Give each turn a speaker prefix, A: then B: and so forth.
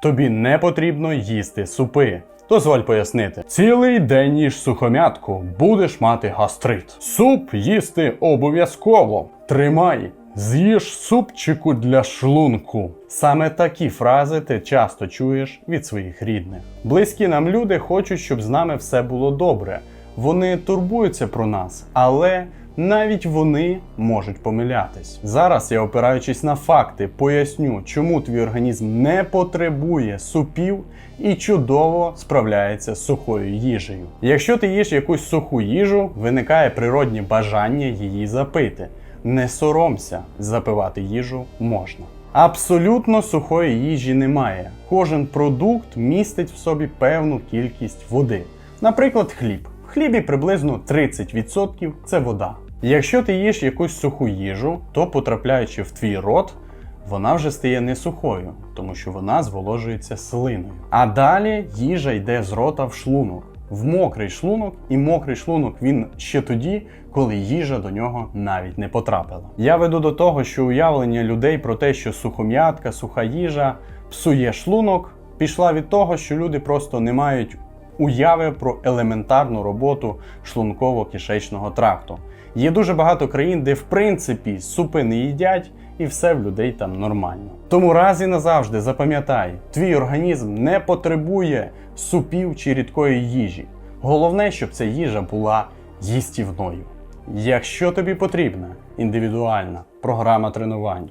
A: Тобі не потрібно їсти супи. Дозволь пояснити. Цілий день їж сухомятку, будеш мати гастрит. Суп їсти обов'язково. Тримай. З'їж супчику для шлунку. Саме такі фрази ти часто чуєш від своїх рідних. Близькі нам люди хочуть, щоб з нами все було добре. Вони турбуються про нас, але навіть вони можуть помилятись. Зараз я, опираючись на факти, поясню, чому твій організм не потребує супів і чудово справляється з сухою їжею. Якщо ти їш якусь суху їжу, виникає природнє бажання її запити. Не соромся, запивати їжу можна. Абсолютно сухої їжі немає. Кожен продукт містить в собі певну кількість води. Наприклад, хліб. В хлібі приблизно 30% це вода. Якщо ти їш якусь суху їжу, то потрапляючи в твій рот, вона вже стає не сухою, тому що вона зволожується слиною. А далі їжа йде з рота в шлунок, в мокрий шлунок, і мокрий шлунок він ще тоді, коли їжа до нього навіть не потрапила. Я веду до того, що уявлення людей про те, що сухом'ятка, суха їжа псує шлунок, пішла від того, що люди просто не мають уяви про елементарну роботу шлунково-кишечного тракту. Є дуже багато країн, де в принципі супи не їдять, і все в людей там нормально. Тому раз і назавжди запам'ятай, твій організм не потребує супів чи рідкої їжі. Головне, щоб ця їжа була їстівною. Якщо тобі потрібна індивідуальна програма тренувань,